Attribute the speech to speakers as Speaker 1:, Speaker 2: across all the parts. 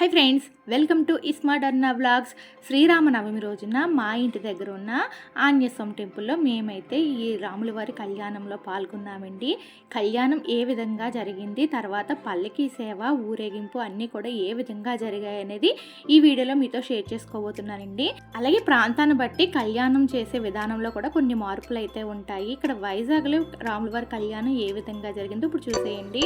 Speaker 1: Hi friends welcome to iSmart అన్న vlogs Sri Rama Navami రోజున మా ఇంటి దగ్గర ఉన్న ఆంజస్వామి టెంపుల్లో మేమైతే ఈ రాముల వారి కళ్యాణంలో పాల్గొన్నామండి. కళ్యాణం ఏ విధంగా జరిగింది తర్వాత పల్లకి సేవ ఊరేగింపు అన్నీ కూడా ఏ విధంగా జరిగాయి అనేది ఈ వీడియోలో మీతో షేర్ చేసుకోబోతున్నానండి. అలాగే ప్రాంతాన్ని బట్టి కళ్యాణం చేసే విధానంలో కూడా కొన్ని మార్పులు అయితే ఉంటాయి. ఇక్కడ వైజాగ్లో రాముల వారి కళ్యాణం ఏ విధంగా జరిగిందో ఇప్పుడు చూసేయండి.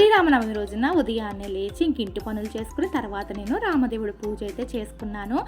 Speaker 1: శ్రీరామనవమి రోజున ఉదయాన్నే లేచి ఇంక ఇంటి పనులు చేసుకుని తర్వాత నేను రామదేవుడి పూజ అయితే చేసుకున్నాను.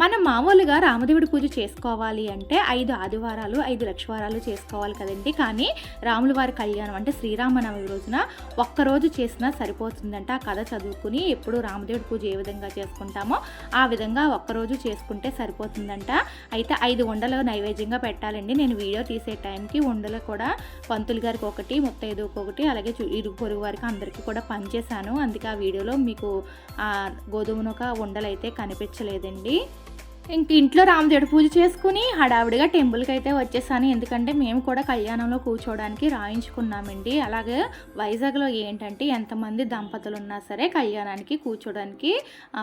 Speaker 1: మనం మామూలుగా రామదేవుడి పూజ చేసుకోవాలి అంటే ఐదు ఆదివారాలు ఐదు లక్షవారాలు చేసుకోవాలి కదండి. కానీ రాముల వారి కళ్యాణం అంటే శ్రీరామనవమి రోజున ఒక్కరోజు చేసినా సరిపోతుందంట. ఆ కథ చదువుకుని ఎప్పుడు రామదేవుడి పూజ ఏ విధంగా చేసుకుంటామో ఆ విధంగా ఒక్కరోజు చేసుకుంటే సరిపోతుందంట. అయితే ఐదు ఉండలు నైవేద్యంగా పెట్టాలండి. నేను వీడియో తీసే టైంకి ఉండలు కూడా పంతులు గారికి ఒకటి ముత్తైదుకు ఒకటి అలాగే ఇరు ఇరుగు పొరుగు వారికి అందరికీ కూడా పనిచేశాను అందుకే ఆ వీడియోలో మీకు ఆ గోధుమనొక ఉండలు అయితే కనిపించలేదండి. ఇంక ఇంట్లో రామదేవుడి పూజ చేసుకుని హడావిడిగా టెంపుల్కి అయితే వచ్చేసాను. ఎందుకంటే మేము కూడా కళ్యాణంలో కూర్చోవడానికి రాయించుకున్నామండి. అలాగే వైజాగ్లో ఏంటంటే ఎంతమంది దంపతులు ఉన్నా సరే కళ్యాణానికి కూర్చోడానికి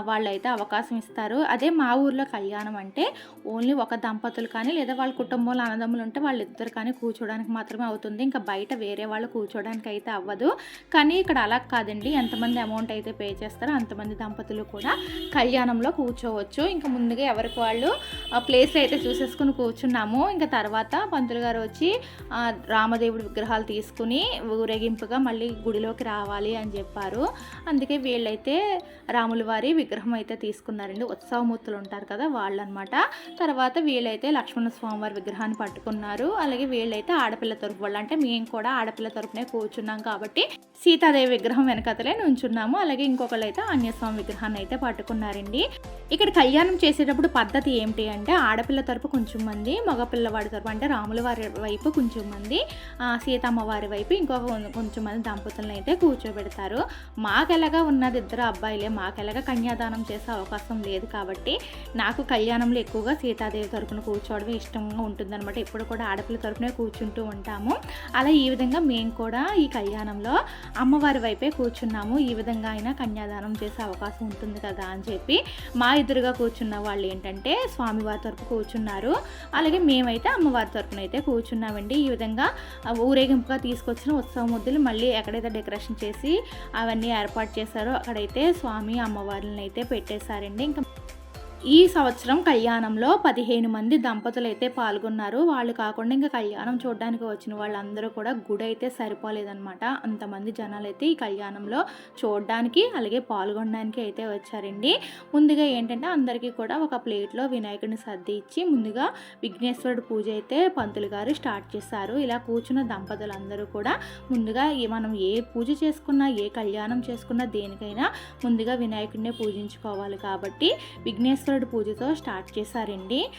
Speaker 1: వాళ్ళైతే అవకాశం ఇస్తారు. అదే మా ఊర్లో కళ్యాణం అంటే ఓన్లీ ఒక దంపతులు కానీ లేదా వాళ్ళ కుటుంబంలో అన్నదమ్ములు ఉంటే వాళ్ళిద్దరు కానీ కూర్చోడానికి మాత్రమే అవుతుంది. ఇంకా బయట వేరే వాళ్ళు కూర్చోడానికి అయితే అవ్వదు. కానీ ఇక్కడ అలా కాదండి. ఎంతమంది అమౌంట్ అయితే పే చేస్తారో అంతమంది దంపతులు కూడా కళ్యాణంలో కూర్చోవచ్చు. ఇంకా ముందుగా ఎవరికి వాళ్ళు ఆ ప్లేస్లో అయితే చూసేసుకుని కూర్చున్నాము. ఇంకా తర్వాత పంతులు గారు వచ్చి రామదేవుడి విగ్రహాలు తీసుకుని ఊరేగింపుగా మళ్ళీ గుడిలోకి రావాలి అని చెప్పారు. అందుకే వీళ్ళైతే రాముల వారి విగ్రహం అయితే తీసుకున్నారండి. ఉత్సవమూర్తులు ఉంటారు కదా వాళ్ళు అనమాట తర్వాత వీళ్ళైతే లక్ష్మణ స్వామి వారి విగ్రహాన్ని పట్టుకున్నారు. అలాగే వీళ్ళైతే ఆడపిల్ల తరపు వాళ్ళు. అంటే మేము కూడా ఆడపిల్ల తరపునే కూర్చున్నాం కాబట్టి సీతాదేవి విగ్రహం వెనకతలే నుంచున్నాము. అలాగే ఇంకొకరు అయితే ఆంజనేయస్వామి విగ్రహాన్ని అయితే పట్టుకున్నారండి. ఇక్కడ కళ్యాణం చేసేటప్పుడు పద్ధతి ఏమిటి అంటే ఆడపిల్ల తరపు కొంచెం మంది మగపిల్లవాడి తరపు అంటే రాముల వారి వైపు కొంచెం మంది సీతమ్మ వారి వైపు ఇంకొక కొంచెం మంది దంపతులను అయితే కూర్చోబెడతారు. మాకెలాగా ఉన్నది ఇద్దరు అబ్బాయిలే మాకెలాగా కన్యాదానం చేసే అవకాశం లేదు కాబట్టి నాకు కళ్యాణంలో ఎక్కువగా సీతాదేవి తరపున కూర్చోవడం ఇష్టంగా ఉంటుందన్నమాట. ఎప్పుడు కూడా ఆడపిల్ల తరపునే కూర్చుంటూ ఉంటాము. అలా ఈ విధంగా మేము కూడా ఈ కళ్యాణంలో అమ్మవారి వైపే కూర్చున్నాము. ఈ విధంగా అయినా కన్యాదానం చేసే అవకాశం ఉంటుంది కదా అని చెప్పి మా ఎదురుగా కూర్చున్న వాళ్ళు ఏంటంటే స్వామివారి తరపు కూర్చున్నారు. అలాగే మేమైతే అమ్మవారి తరపున అయితే కూర్చున్నామండి. ఈ విధంగా ఊరేగింపుగా తీసుకొచ్చిన ఉత్సవ ముద్దులు మళ్ళీ ఎక్కడైతే డెకరేషన్ చేసి అవన్నీ ఏర్పాటు చేశారో అక్కడైతే స్వామి అమ్మవారిని అయితే పెట్టేశారండి. ఇంకా ఈ సంవత్సరం కళ్యాణంలో పదిహేను మంది దంపతులు అయితే పాల్గొన్నారు. వాళ్ళు కాకుండా ఇంకా కళ్యాణం చూడడానికి వచ్చిన వాళ్ళందరూ కూడా గుడి అయితే సరిపోలేదన్నమాట. అంతమంది జనాలు అయితే ఈ కళ్యాణంలో చూడడానికి అలాగే పాల్గొనడానికి అయితే వచ్చారండి. ముందుగా ఏంటంటే అందరికీ కూడా ఒక ప్లేట్లో వినాయకుడిని సర్ది ఇచ్చి ముందుగా విఘ్నేశ్వరుడు పూజ అయితే పంతులు గారు స్టార్ట్ చేశారు. ఇలా కూర్చున్న దంపతులందరూ కూడా ముందుగా మనం ఏ పూజ చేసుకున్నా ఏ కళ్యాణం చేసుకున్నా దేనికైనా ముందుగా వినాయకుడినే పూజించుకోవాలి కాబట్టి విఘ్నేశ్వరుడు పూజతో స్టార్ట్ చేశారండి.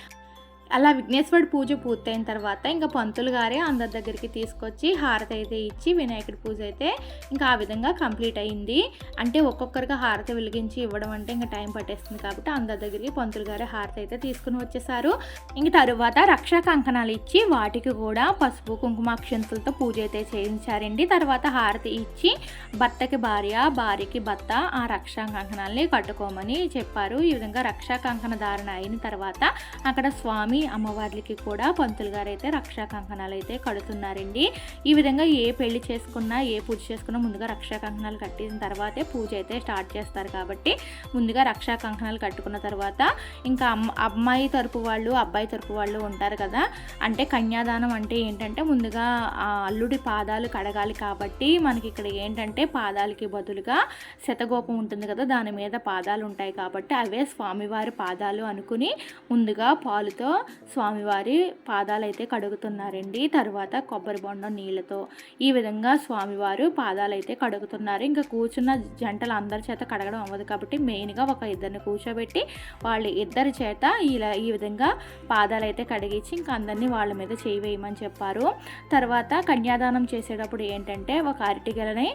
Speaker 1: అలా విఘ్నేశ్వరుడు పూజ పూర్తయిన తర్వాత ఇంకా పంతులు గారే అందరి దగ్గరికి తీసుకొచ్చి హారతి అయితే ఇచ్చి వినాయకుడి పూజ అయితే ఇంకా ఆ విధంగా కంప్లీట్ అయింది. అంటే ఒక్కొక్కరిగా హారతి వెలిగించి ఇవ్వడం అంటే ఇంకా టైం పట్టేస్తుంది కాబట్టి అందరి దగ్గరికి పంతులు గారే హారతి అయితే తీసుకుని వచ్చేసారు. ఇంక తరువాత రక్షా కంకణాలు ఇచ్చి వాటికి కూడా పసుపు కుంకుమాక్షంతులతో పూజ అయితే చేయించారండి. తర్వాత హారతి ఇచ్చి భర్తకి భార్య భార్యకి భర్త ఆ రక్షా కంకణాలని కట్టుకోమని చెప్పారు. ఈ విధంగా రక్షా కంకణ ధారణ అయిన తర్వాత అక్కడ స్వామి అమ్మవార్లకి కూడా పంతులు గారు అయితే రక్షా కంకణాలు అయితే కడుతున్నారండి. ఈ విధంగా ఏ పెళ్ళి చేసుకున్నా ఏ పూజ చేసుకున్నా ముందుగా రక్షా కంకణాలు కట్టిన తర్వాతే పూజ అయితే స్టార్ట్ చేస్తారు కాబట్టి ముందుగా రక్షా కంకణాలు కట్టుకున్న తర్వాత ఇంకా అమ్మ అమ్మాయి తరపు వాళ్ళు అబ్బాయి తరపు వాళ్ళు ఉంటారు కదా. అంటే కన్యాదానం అంటే ఏంటంటే ముందుగా ఆ అల్లుడి పాదాలు కడగాలి కాబట్టి మనకి ఇక్కడ ఏంటంటే పాదాలకి బదులుగా శతగోపం ఉంటుంది కదా దాని మీద పాదాలు ఉంటాయి కాబట్టి అవే స్వామివారి పాదాలు అనుకుని ముందుగా పాలుతో స్వామివారి పాదాలు అయితే కడుగుతున్నారండి. తర్వాత కొబ్బరి బొండం నీళ్ళతో ఈ విధంగా స్వామివారు పాదాలు అయితే కడుగుతున్నారు. ఇంకా కూర్చున్న జంటలు అందరి చేత కడగడం అవ్వదు కాబట్టి మెయిన్గా ఒక ఇద్దరిని కూర్చోబెట్టి వాళ్ళు ఇద్దరి చేత ఇలా ఈ విధంగా పాదాలు అయితే కడిగించి ఇంకా అందరినీ వాళ్ళ మీద చేయి వేయమని చెప్పారు. తర్వాత కన్యాదానం చేసేటప్పుడు ఏంటంటే ఒక అరటిగెలని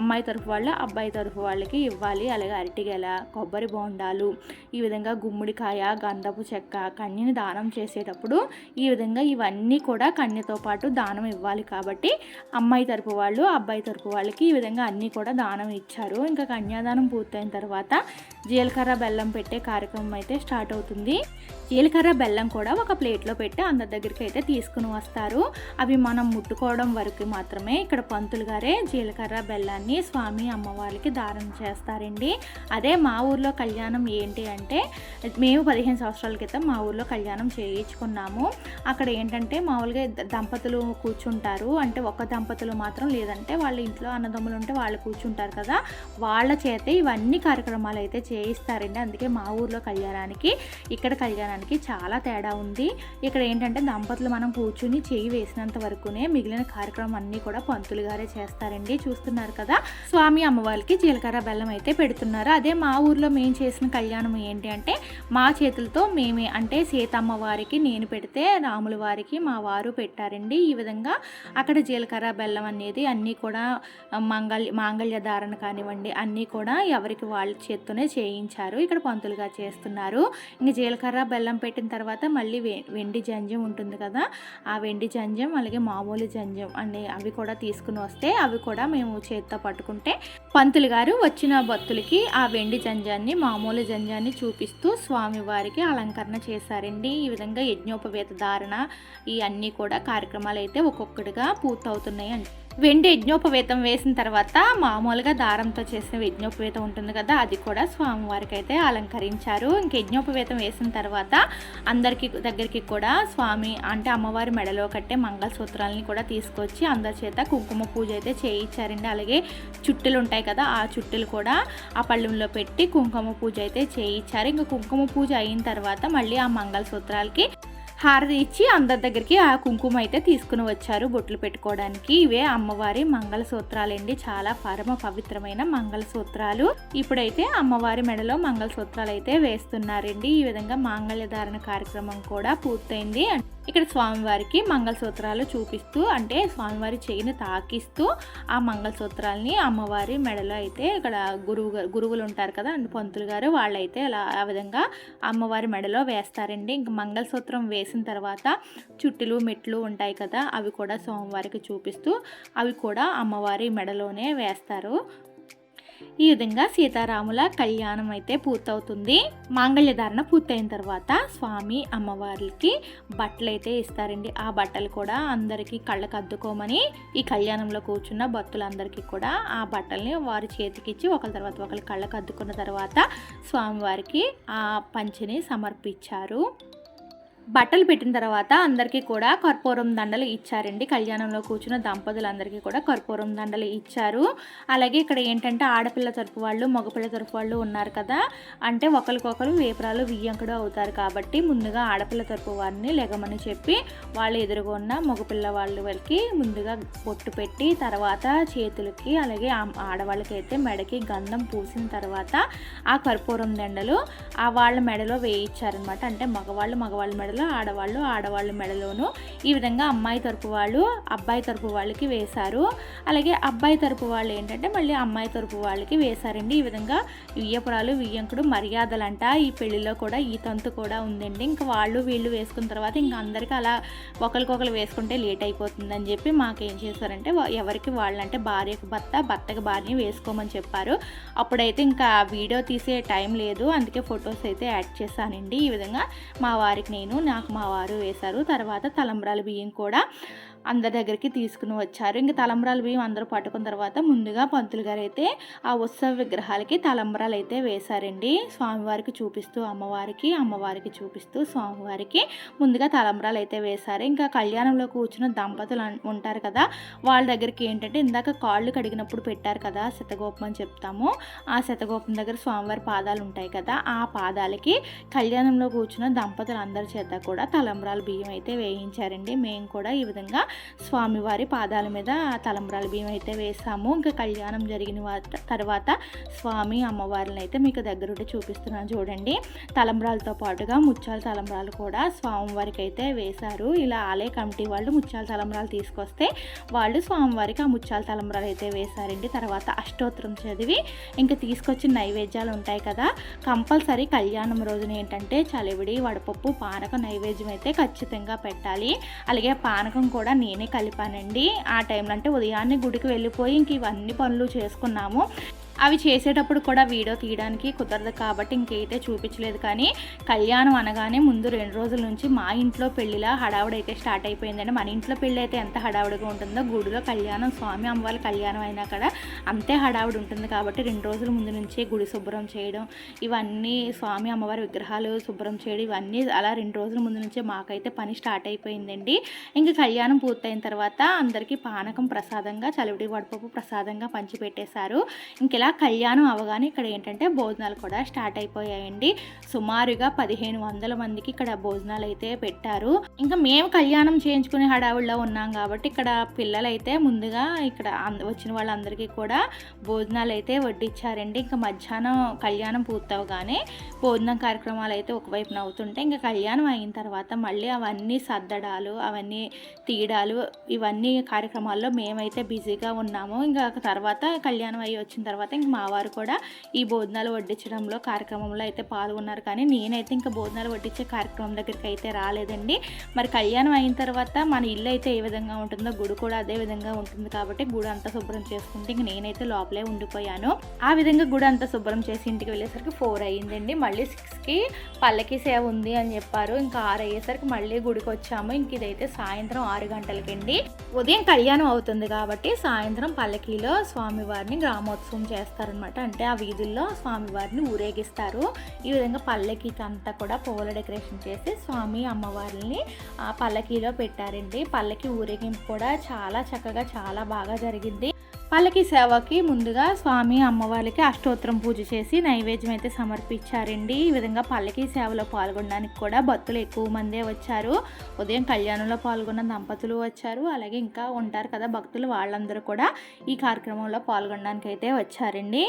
Speaker 1: అమ్మాయి తరఫు వాళ్ళు అబ్బాయి తరఫు వాళ్ళకి ఇవ్వాలి. అలాగే అరటిగెల కొబ్బరి బోండాలు ఈ విధంగా గుమ్మడికాయ గంధపు చెక్క కన్యని దానం చేసేటప్పుడు ఈ విధంగా ఇవన్నీ కూడా కన్యతో పాటు దానం ఇవ్వాలి కాబట్టి అమ్మాయి తరపు వాళ్ళు అబ్బాయి తరపు వాళ్ళకి ఈ విధంగా అన్నీ కూడా దానం ఇచ్చారు. ఇంకా కన్యాదానం పూర్తయిన తర్వాత జీలకర్ర బెల్లం పెట్టే కార్యక్రమం అయితే స్టార్ట్ అవుతుంది. జీలకర్ర బెల్లం కూడా ఒక ప్లేట్లో పెట్టి అందరి దగ్గరికి అయితే తీసుకుని వస్తారు. అవి మనం ముట్టుకోవడం వరకు మాత్రమే ఇక్కడ పంతులు గారే జీలకర్ర బెల్లాన్ని స్వామి అమ్మవారికి దానం చేస్తారండి. అదే మా ఊర్లో కళ్యాణం ఏంటి అంటే మేము పదిహేను సంవత్సరాల క్రితం మా ఊర్లో కళ్యాణం చేయించుకున్నాము అక్కడ ఏంటంటే మామూలుగా దంపతులు కూర్చుంటారు. అంటే ఒక దంపతులు మాత్రం లేదంటే వాళ్ళ ఇంట్లో అన్నదమ్ములు ఉంటే వాళ్ళు కూర్చుంటారు కదా. వాళ్ళ చేతే ఇవన్నీ కార్యక్రమాలు అయితే చేయిస్తారండి. అందుకే మా ఊర్లో కళ్యాణానికి ఇక్కడ కళ్యాణానికి చాలా తేడా ఉంది. ఇక్కడ ఏంటంటే దంపతులు మనం కూర్చుని చేయి వేసినంత వరకునే మిగిలిన కార్యక్రమం అన్నీ కూడా పంతులు గారే చేస్తారండి. చూస్తున్నారు కదా. స్వామి అమ్మవారికి జీలకర్ర బెల్లం అయితే పెడుతున్నారు. అదే మా ఊర్లో మేము చేసిన కళ్యాణం ఏంటి అంటే మా చేతులతో మేమే అంటే సీతమ్మ వారికి నేను పెడితే రాముల వారికి మా వారు పెట్టారండి. ఈ విధంగా అక్కడ జీలకర్ర బెల్లం అనేది అన్నీ కూడా మంగళ మాంగళ్య ధారణ కానివ్వండి అన్నీ కూడా ఎవరికి వాళ్ళ చేత్తోనే చేయించారు. ఇక్కడ పంతులుగా చేస్తున్నారు. ఇంక జీలకర్ర బెల్లం పెట్టిన తర్వాత మళ్ళీ వె వెండి జంజం ఉంటుంది కదా ఆ వెండి జంజం అలాగే మామూలు జంజం అనే అవి కూడా తీసుకుని వస్తే అవి కూడా మేము చేత్తో పట్టుకుంటే పంతులు గారు వచ్చిన భక్తులకి ఆ వెండి జంజాన్ని మామూలు జంజాన్ని చూపిస్తూ స్వామివారికి అలంకరణ చేశారండి. ఈ విధంగా యజ్ఞోపవేత ధారణ ఈ అన్నీ కూడా కార్యక్రమాలు అయితే ఒక్కొక్కటిగా పూర్తవుతున్నాయి అండి. వెండి యజ్ఞోపవేతం వేసిన తర్వాత మామూలుగా దారంతో చేసిన యజ్ఞోపవేతం ఉంటుంది కదా అది కూడా స్వామివారికి అయితే అలంకరించారు. ఇంక యజ్ఞోపవేతం వేసిన తర్వాత అందరికి దగ్గరికి కూడా స్వామి అంటే అమ్మవారి మెడలో కట్టే మంగళసూత్రాలని కూడా తీసుకొచ్చి అందరి చేత కుంకుమ పూజ అయితే చేయించారండి. అలాగే చుట్టెలు ఉంటాయి కదా ఆ చుట్టెలు కూడా ఆ పళ్ళెంలో పెట్టి కుంకుమ పూజ అయితే చేయించారు. ఇంకా కుంకుమ పూజ అయిన తర్వాత మళ్ళీ ఆ మంగళసూత్రాలకి హారతి ఇచ్చి అందరి దగ్గరికి ఆ కుంకుమ అయితే తీసుకుని వచ్చారు బొట్లు పెట్టుకోవడానికి. ఇవే అమ్మవారి మంగళసూత్రాలండి. చాలా పరమ పవిత్రమైన మంగళసూత్రాలు. ఇప్పుడైతే అమ్మవారి మెడలో మంగళసూత్రాలు అయితే వేస్తున్నారండి. ఈ విధంగా మాంగళ్య ధారణ కార్యక్రమం కూడా పూర్తయింది. ఇక్కడ స్వామివారికి మంగళసూత్రాలు చూపిస్తూ అంటే స్వామివారి చేయిని తాకిస్తూ ఆ మంగళసూత్రాలని అమ్మవారి మెడలో అయితే ఇక్కడ గురువు గురువులు ఉంటారు కదా అండ్ పంతులు గారు వాళ్ళైతే అలా ఆ విధంగా అమ్మవారి మెడలో వేస్తారండి. ఇంక మంగళసూత్రం వేసిన తర్వాత చుట్టులు మెట్లు ఉంటాయి కదా అవి కూడా స్వామివారికి చూపిస్తూ అవి కూడా అమ్మవారి మెడలోనే వేస్తారు. ఈ విధంగా సీతారాముల కళ్యాణం అయితే పూర్తవుతుంది. మాంగళ్యధారణ పూర్తయిన తర్వాత స్వామి అమ్మవారికి బట్టలు అయితే ఇస్తారండి. ఆ బట్టలు కూడా అందరికీ కళ్ళకు అద్దుకోమని ఈ కళ్యాణంలో కూర్చున్న భక్తులందరికీ కూడా ఆ బట్టల్ని వారి చేతికిచ్చి ఒకరి తర్వాత ఒకరి కళ్ళకు అద్దుకున్న తర్వాత స్వామివారికి ఆ పంచిని సమర్పించారు. బట్టలు పెట్టిన తర్వాత అందరికీ కూడా కర్పూరం దండలు ఇచ్చారండి. కళ్యాణంలో కూర్చున్న దంపతులందరికీ కూడా కర్పూరం దండలు ఇచ్చారు. అలాగే ఇక్కడ ఏంటంటే ఆడపిల్ల తరపు వాళ్ళు మగపిల్ల తరపు వాళ్ళు ఉన్నారు కదా. అంటే ఒకరికొకరు వేపరాలు వియ్యంకుడు అవుతారు కాబట్టి ముందుగా ఆడపిల్ల తరపు వారిని లెగమని చెప్పి వాళ్ళు ఎదురుగున్న మగపిల్ల వాళ్ళకి ముందుగా పొట్టు పెట్టి తర్వాత చేతులకి అలాగే ఆడవాళ్ళకైతే ఆడవాళ్ళకి అయితే మెడకి గంధం పూసిన తర్వాత ఆ కర్పూరం దండలు ఆ వాళ్ళ మెడలో వేయించారనమాట అంటే మగవాళ్ళు మగవాళ్ళ మెడలో ఆడవాళ్ళు ఆడవాళ్ళ మెడలోనూ. ఈ విధంగా అమ్మాయి తరపు వాళ్ళు అబ్బాయి తరపు వాళ్ళకి వేశారు. అలాగే అబ్బాయి తరపు వాళ్ళు ఏంటంటే మళ్ళీ అమ్మాయి తరపు వాళ్ళకి వేశారండి. ఈ విధంగా వియ్యపురాలు వియ్యంకుడు మర్యాదలంట. ఈ పెళ్ళిలో కూడా ఈ తంతు కూడా ఉందండి. ఇంకా వాళ్ళు వీళ్ళు వేసుకున్న తర్వాత ఇంకా అందరికీ అలా ఒకరికొకరు వేసుకుంటే లేట్ అయిపోతుందని చెప్పి మాకేం చేశారంటే ఎవరికి వాళ్ళంటే భార్యకు భర్త భర్తకి భార్య వేసుకోమని చెప్పారు. అప్పుడైతే ఇంకా వీడియో తీసే టైం లేదు. అందుకే ఫొటోస్ అయితే యాడ్ చేశానండి. ఈ విధంగా మా వారికి నేను నాకు మా వారు వేశారు. తర్వాత తలంబ్రాల బియ్యం కూడా. అందరి దగ్గరికి తీసుకుని వచ్చారు. ఇంకా తలంబరాలు బియ్యం అందరూ పట్టుకున్న తర్వాత ముందుగా పంతులు గారు అయితే ఆ ఉత్సవ విగ్రహాలకి తలంబరాలు అయితే వేశారండి. స్వామివారికి చూపిస్తూ అమ్మవారికి అమ్మవారికి చూపిస్తూ స్వామివారికి ముందుగా తలంబరాలు అయితే వేశారు. ఇంకా కళ్యాణంలో కూర్చున్న దంపతులు ఉంటారు కదా వాళ్ళ దగ్గరికి ఏంటంటే ఇందాక కాళ్ళు కడిగినప్పుడు పెట్టారు కదా శతగోపం అని చెప్తాము. ఆ శతగోపం దగ్గర స్వామివారి పాదాలు ఉంటాయి కదా ఆ పాదాలకి కళ్యాణంలో కూర్చున్న దంపతులు అందరి చేత కూడా తలంబ్రాల బియ్యం అయితే వేయించారండి. మేము కూడా ఈ విధంగా స్వామివారి పాదాల మీద తలంబ్రాల బియ్యం అయితే వేసాము. ఇంకా కళ్యాణం జరిగిన తర్వాత స్వామి అమ్మవారిని అయితే మీకు దగ్గరుండి చూపిస్తున్నాను చూడండి. తలంబ్రాలతో పాటుగా ముత్యాల తలంబ్రాలు కూడా స్వామివారికి అయితే వేశారు. ఇలా ఆలయ కమిటీ వాళ్ళు ముత్యాల తలంబ్రాలు తీసుకొస్తే వాళ్ళు స్వామివారికి ఆ ముత్యాల తలంబ్రాలు అయితే వేశారండి. తర్వాత అష్టోత్తరం చదివి ఇంకా తీసుకొచ్చిన నైవేద్యాలు ఉంటాయి కదా. కంపల్సరీ కళ్యాణం రోజున ఏంటంటే చలివిడి వడపప్పు పానకం నైవేద్యం అయితే ఖచ్చితంగా పెట్టాలి. అలాగే పానకం కూడా నేనే కలిపానండి. ఆ టైంలో అంటే ఉదయాన్నే గుడికి వెళ్ళిపోయి ఇంక ఇవన్నీ పనులు చేసుకున్నాము. అవి చేసేటప్పుడు కూడా వీడియో తీయడానికి కుదరదు కాబట్టి ఇంకైతే చూపించలేదు. కానీ కళ్యాణం అనగానే ముందు రెండు రోజుల నుంచి మా ఇంట్లో పెళ్ళిలా హడావుడి అయితే స్టార్ట్ అయిపోయిందండి. మన ఇంట్లో పెళ్ళి అయితే ఎంత హడావుడిగా ఉంటుందో గుడిలో కళ్యాణం స్వామి అమ్మవారి కళ్యాణం అయినా కూడా అంతే హడావుడి ఉంటుంది కాబట్టి రెండు రోజుల ముందు నుంచే గుడి శుభ్రం చేయడం ఇవన్నీ స్వామి అమ్మవారి విగ్రహాలు శుభ్రం చేయడం ఇవన్నీ అలా రెండు రోజుల ముందు నుంచే మాకైతే పని స్టార్ట్ అయిపోయిందండి. ఇంకా కళ్యాణం పూర్తయిన తర్వాత అందరికీ పానకం ప్రసాదంగా చలివిడి వడపప్పు ప్రసాదంగా పంచిపెట్టేశారు. ఇంకెలా ఇలా కళ్యాణం అవగానే ఇక్కడ ఏంటంటే భోజనాలు కూడా స్టార్ట్ అయిపోయాయండి. సుమారుగా పదిహేను వందల మందికి ఇక్కడ భోజనాలు అయితే పెట్టారు. ఇంకా మేము కళ్యాణం చేయించుకునే హడావుల్లో ఉన్నాం కాబట్టి ఇక్కడ పిల్లలైతే ముందుగా ఇక్కడ అంద- వచ్చిన వాళ్ళందరికీ కూడా భోజనాలు అయితే వడ్డించారండి ఇంకా మధ్యాహ్నం కళ్యాణం పూర్తవగానే భోజనం కార్యక్రమాలు అయితే ఒకవైపున అవుతుంటే ఇంకా కళ్యాణం అయిన తర్వాత మళ్ళీ అవన్నీ సర్దడాలు అవన్నీ తీయడాలు ఇవన్నీ కార్యక్రమాల్లో మేమైతే బిజీగా ఉన్నాము. ఇంకా తర్వాత కళ్యాణం అయ్యి వచ్చిన తర్వాత ఇంక మా వారు కూడా ఈ భోజనాలు వడ్డించడంలో కార్యక్రమంలో అయితే పాల్గొన్నారు. కానీ నేనైతే ఇంకా భోజనాలు వడ్డించే కార్యక్రమం దగ్గరికి అయితే రాలేదండి. మరి కళ్యాణం అయిన తర్వాత మన ఇల్లు అయితే ఏ విధంగా ఉంటుందో గుడి కూడా అదే విధంగా ఉంటుంది కాబట్టి గుడి అంతా శుభ్రం చేసుకుంటే ఇంక నేనైతే లోపలే ఉండిపోయాను. ఆ విధంగా గుడి అంతా శుభ్రం చేసి ఇంటికి వెళ్ళేసరికి ఫోర్ అయ్యిందండి. మళ్ళీ సిక్స్కి పల్లకి సేవ ఉంది అని చెప్పారు. ఇంకా ఆరు అయ్యేసరికి మళ్ళీ గుడికి వచ్చాము. ఇంక ఇదైతే సాయంత్రం ఆరు గంటలకండి. ఉదయం కళ్యాణం అవుతుంది కాబట్టి సాయంత్రం పల్లకీలో స్వామివారిని గ్రామోత్సవం చేస్తారనమాట అంటే ఆ వీధుల్లో స్వామివారిని ఊరేగిస్తారు. ఈ విధంగా పల్లకీకి అంతా కూడా పూల డెకరేషన్ చేసి స్వామి అమ్మవారిని ఆ పల్లకీలో పెట్టారండి. పల్లకి ఊరేగింపు కూడా చాలా చక్కగా చాలా బాగా జరిగింది. వాళ్ళకి సేవకి ముందుగా స్వామి అమ్మవారికి అష్టోత్తరం పూజ చేసి నైవేద్యం అయితే సమర్పించారండి. ఈ విధంగా పల్లకి సేవలో పాల్గొనడానికి కూడా భక్తులు ఎక్కువ మందే వచ్చారు. ఉదయం కళ్యాణంలో పాల్గొన్న దంపతులు వచ్చారు. అలాగే ఇంకా ఉంటారు కదా భక్తులు వాళ్ళందరూ కూడా ఈ కార్యక్రమంలో పాల్గొనడానికి అయితే వచ్చారండి.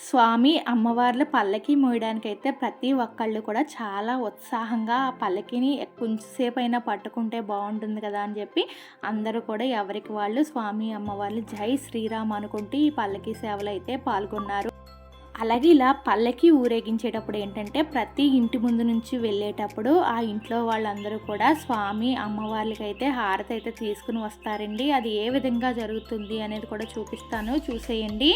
Speaker 1: స్వామి అమ్మవార్ల పల్లకి మోయడానికైతే అయితే ప్రతి ఒక్కళ్ళు కూడా చాలా ఉత్సాహంగా ఆ పల్లకిని కొంచెంసేపు అయినా పట్టుకుంటే బాగుంటుంది కదా అని చెప్పి అందరూ కూడా ఎవరికి వాళ్ళు స్వామి అమ్మవార్లు జై శ్రీరామ్ అనుకుంటూ ఈ పల్లకి సేవలు అయితే పాల్గొన్నారు. అలాగే ఇలా పల్లకి ఊరేగించేటప్పుడు ఏంటంటే ప్రతి ఇంటి ముందు నుంచి వెళ్ళేటప్పుడు ఆ ఇంట్లో వాళ్ళందరూ కూడా స్వామి అమ్మవార్లకి అయితే హారతి అయితే తీసుకుని వస్తారండి. అది ఏ విధంగా జరుగుతుంది అనేది కూడా చూపిస్తాను. చూసేయండి.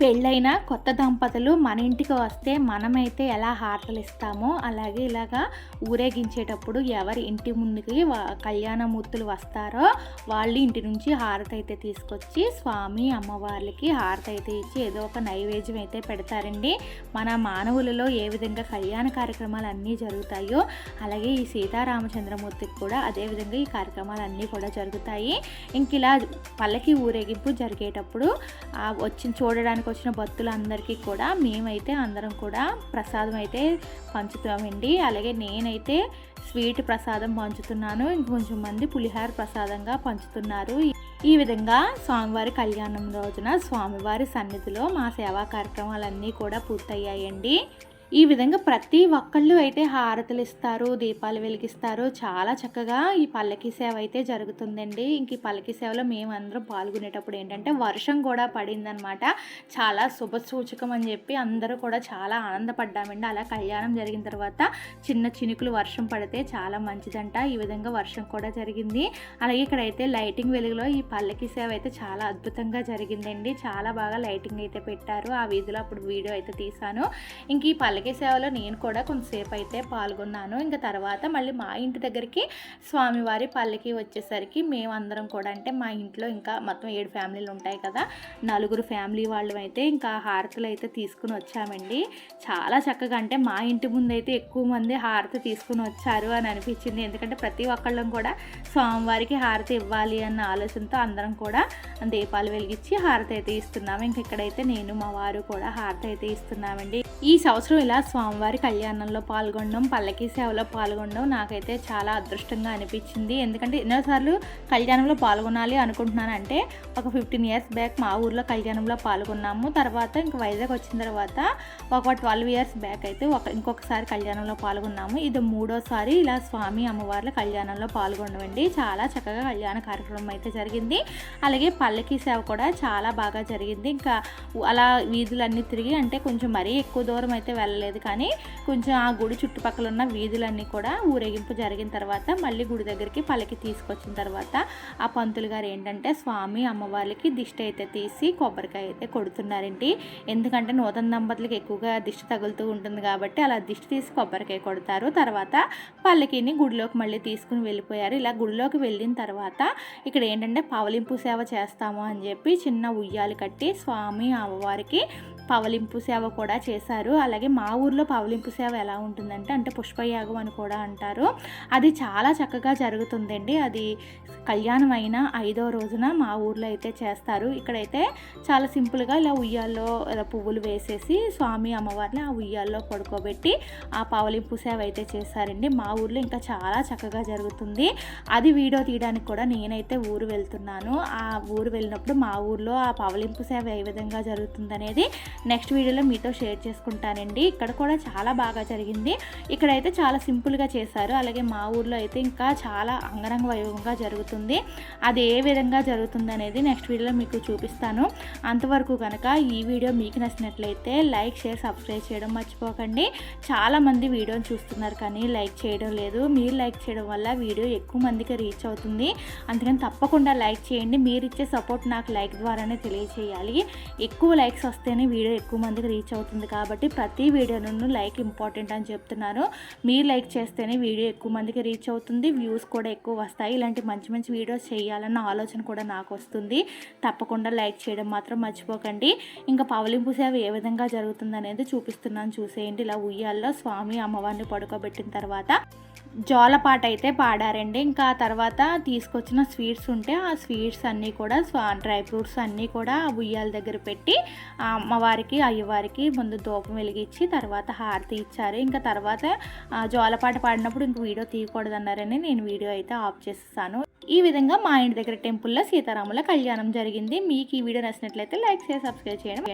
Speaker 1: పెళ్ళైన కొత్త దంపతులు మన ఇంటికి వస్తే మనమైతే ఎలా హారతలు ఇస్తామో అలాగే ఇలాగా ఊరేగించేటప్పుడు ఎవరి ఇంటి ముందుకి కళ్యాణమూర్తులు వస్తారో వాళ్ళు ఇంటి నుంచి హారతి అయితే తీసుకొచ్చి స్వామి అమ్మవార్లకి హారతి అయితే ఇచ్చి ఏదో ఒక నైవేద్యం అయితే పెడతారండి. మన మానవులలో ఏ విధంగా కళ్యాణ కార్యక్రమాలు అన్నీ జరుగుతాయో అలాగే ఈ సీతారామచంద్రమూర్తికి కూడా అదే విధంగా ఈ కార్యక్రమాలు అన్నీ కూడా జరుగుతాయి. ఇంక ఇలా పల్లకి ఊరేగింపు జరిగేటప్పుడు వచ్చి వచ్చిన చూడడానికి వచ్చిన భక్తులందరికీ కూడా మేమైతే అందరం కూడా ప్రసాదం అయితే పంచుతామండి. అలాగే నేనైతే స్వీట్ ప్రసాదం పంచుతున్నాను. ఇంకొంచెం మంది పులిహార ప్రసాదంగా పంచుతున్నారు. ఈ విధంగా స్వామివారి కళ్యాణం రోజున స్వామివారి సన్నిధిలో మా సేవా కార్యక్రమాలన్నీ కూడా పూర్తయ్యాయండి. ఈ విధంగా ప్రతి ఒక్కళ్ళు అయితే హారతులు ఇస్తారు దీపాలు వెలిగిస్తారు. చాలా చక్కగా ఈ పల్లకి సేవ అయితే జరుగుతుందండి. ఇంక ఈ పల్లకి సేవలో మేమందరం పాల్గొనేటప్పుడు ఏంటంటే వర్షం కూడా పడిందనమాట. చాలా శుభ సూచకం అని చెప్పి అందరూ కూడా చాలా ఆనందపడ్డామండి. అలా కళ్యాణం జరిగిన తర్వాత చిన్న చినుకులు వర్షం పడితే చాలా మంచిదంట. ఈ విధంగా వర్షం కూడా జరిగింది. అలాగే ఇక్కడైతే లైటింగ్ వెలుగులో ఈ పల్లకి సేవ అయితే చాలా అద్భుతంగా జరిగిందండి. చాలా బాగా లైటింగ్ అయితే పెట్టారు. ఆ వీధిలో అప్పుడు వీడియో అయితే తీశాను. ఇంక ఈ పల్లకి పల్లకి సేవలో నేను కూడా కొంతసేపు అయితే పాల్గొన్నాను. ఇంకా తర్వాత మళ్ళీ మా ఇంటి దగ్గరికి స్వామివారి పల్లకి వచ్చేసరికి మేమందరం కూడా అంటే మా ఇంట్లో ఇంకా మొత్తం ఏడు ఫ్యామిలీలు ఉంటాయి కదా నలుగురు ఫ్యామిలీ వాళ్ళు అయితే ఇంకా హారతులు అయితే తీసుకుని వచ్చామండి. చాలా చక్కగా అంటే మా ఇంటి ముందు అయితే ఎక్కువ మంది హారతి తీసుకుని వచ్చారు అని అనిపించింది. ఎందుకంటే ప్రతి ఒక్కళ్ళం కూడా స్వామివారికి హారతి ఇవ్వాలి అన్న ఆలోచనతో అందరం కూడా దీపాలు వెలిగించి హారతి అయితే ఇస్తున్నాము. ఇంక ఇక్కడైతే నేను మా వారు కూడా హారతి అయితే ఇస్తున్నామండి. ఈ సంవత్సరం ఇలా స్వామివారి కళ్యాణంలో పాల్గొనడం పల్లకి సేవలో పాల్గొనడం నాకైతే చాలా అదృష్టంగా అనిపించింది. ఎందుకంటే ఎన్నోసార్లు కళ్యాణంలో పాల్గొనాలి అనుకుంటున్నాను అంటే ఒక ఫిఫ్టీన్ ఇయర్స్ బ్యాక్ మా ఊర్లో కళ్యాణంలో పాల్గొన్నాము. తర్వాత ఇంక వైజాగ్ వచ్చిన తర్వాత ఒక ట్వెల్వ్ ఇయర్స్ బ్యాక్ అయితే ఒక ఇంకొకసారి కళ్యాణంలో పాల్గొన్నాము. ఇది మూడోసారి ఇలా స్వామి అమ్మవార్ల కళ్యాణంలో పాల్గొనవండి చాలా చక్కగా కళ్యాణ కార్యక్రమం అయితే జరిగింది. అలాగే పల్లకి సేవ కూడా చాలా బాగా జరిగింది. ఇంకా అలా వీధులన్నీ తిరిగి అంటే కొంచెం మరీ ఎక్కువ దూరం అయితే వెళ్ళలేదు. కానీ కొంచెం ఆ గుడి చుట్టుపక్కల ఉన్న వీధులన్నీ కూడా ఊరేగింపు జరిగిన తర్వాత మళ్ళీ గుడి దగ్గరికి పల్లకి తీసుకొచ్చిన తర్వాత ఆ పంతులు గారు ఏంటంటే స్వామి అమ్మవారికి దిష్టి అయితే తీసి కొబ్బరికాయ అయితే కొడుతున్నారండి. ఎందుకంటే నూతన దంపతులకు ఎక్కువగా దిష్టి తగులుతూ ఉంటుంది కాబట్టి అలా దిష్టి తీసి కొబ్బరికాయ కొడతారు. తర్వాత పల్లకిని గుడిలోకి మళ్ళీ తీసుకుని వెళ్ళిపోయారు. ఇలా గుడిలోకి వెళ్ళిన తర్వాత ఇక్కడ ఏంటంటే పవలింపు సేవ చేస్తాము అని చెప్పి చిన్న ఉయ్యాలు కట్టి స్వామి అమ్మవారికి పవలింపు సేవ కూడా చేశారు. అలాగే మా ఊర్లో పవలింపు సేవ ఎలా ఉంటుందంటే అంటే పుష్పయాగం అని కూడా అంటారు. అది చాలా చక్కగా జరుగుతుందండి. అది కళ్యాణం అయిన ఐదో రోజున మా ఊర్లో అయితే చేస్తారు. ఇక్కడైతే చాలా సింపుల్గా ఇలా ఉయ్యాల్లో ఇలా పువ్వులు వేసేసి స్వామి అమ్మవారిని ఆ ఉయ్యాల్లో పడుకోబెట్టి ఆ పవలింపు సేవ అయితే చేశారండి. మా ఊర్లో ఇంకా చాలా చక్కగా జరుగుతుంది. అది వీడియో తీయడానికి కూడా నేనైతే ఊరు వెళ్తున్నాను. ఆ ఊరు వెళ్ళినప్పుడు మా ఊర్లో ఆ పవలింపు సేవ ఏ విధంగా జరుగుతుందనేది నెక్స్ట్ వీడియోలో మీతో షేర్ చేసుకుంటానండి. ఇక్కడ కూడా చాలా బాగా జరిగింది. ఇక్కడైతే చాలా సింపుల్గా చేశారు. అలాగే మా ఊర్లో అయితే ఇంకా చాలా అంగరంగ వైభవంగా జరుగుతుంది. అది ఏ విధంగా జరుగుతుంది అనేది నెక్స్ట్ వీడియోలో మీకు చూపిస్తాను. అంతవరకు కనుక ఈ వీడియో మీకు నచ్చినట్లయితే లైక్ షేర్ సబ్స్క్రైబ్ చేయడం మర్చిపోకండి. చాలామంది వీడియోని చూస్తున్నారు కానీ లైక్ చేయడం లేదు. మీరు లైక్ చేయడం వల్ల వీడియో ఎక్కువ మందికి రీచ్ అవుతుంది. అందుకని తప్పకుండా లైక్ చేయండి. మీరు ఇచ్చే సపోర్ట్ నాకు లైక్ ద్వారానే తెలియచేయాలి. ఎక్కువ లైక్స్ వస్తేనే వీడియో వీడియో ఎక్కువ మందికి రీచ్ అవుతుంది కాబట్టి ప్రతి వీడియోను లైక్ ఇంపార్టెంట్ అని చెప్తున్నాను. మీరు లైక్ చేస్తేనే వీడియో ఎక్కువ మందికి రీచ్ అవుతుంది వ్యూస్ కూడా ఎక్కువ వస్తాయి. ఇలాంటి మంచి మంచి వీడియోస్ చేయాలన్న ఆలోచన కూడా నాకు వస్తుంది. తప్పకుండా లైక్ చేయడం మాత్రం మర్చిపోకండి. ఇంకా పవలింపు సేవ ఏ విధంగా జరుగుతుంది అనేది చూపిస్తున్నాను. చూసేయండి. ఇలా ఉయ్యాల్లో స్వామి అమ్మవారిని పడుకోబెట్టిన తర్వాత జోలపాట అయితే పాడారండి. ఇంకా తర్వాత తీసుకొచ్చిన స్వీట్స్ ఉంటే ఆ స్వీట్స్ అన్నీ కూడా డ్రై ఫ్రూట్స్ అన్నీ కూడా ఆ ఉయ్యాల దగ్గర పెట్టి ఆ అమ్మవారికి అయ్యవారికి ముందు దూపం వెలిగించి తర్వాత హారతి ఇచ్చారు. ఇంకా తర్వాత ఆ జోలపాట పాడినప్పుడు ఇంక వీడియో తీయకూడదన్నారని నేను వీడియో అయితే ఆఫ్ చేస్తాను ఈ విధంగా మా ఇంటి దగ్గర టెంపుల్లో సీతారాముల కళ్యాణం జరిగింది. మీకు ఈ వీడియో నచ్చినట్లయితే లైక్ చేసి సబ్స్క్రైబ్ చేయడం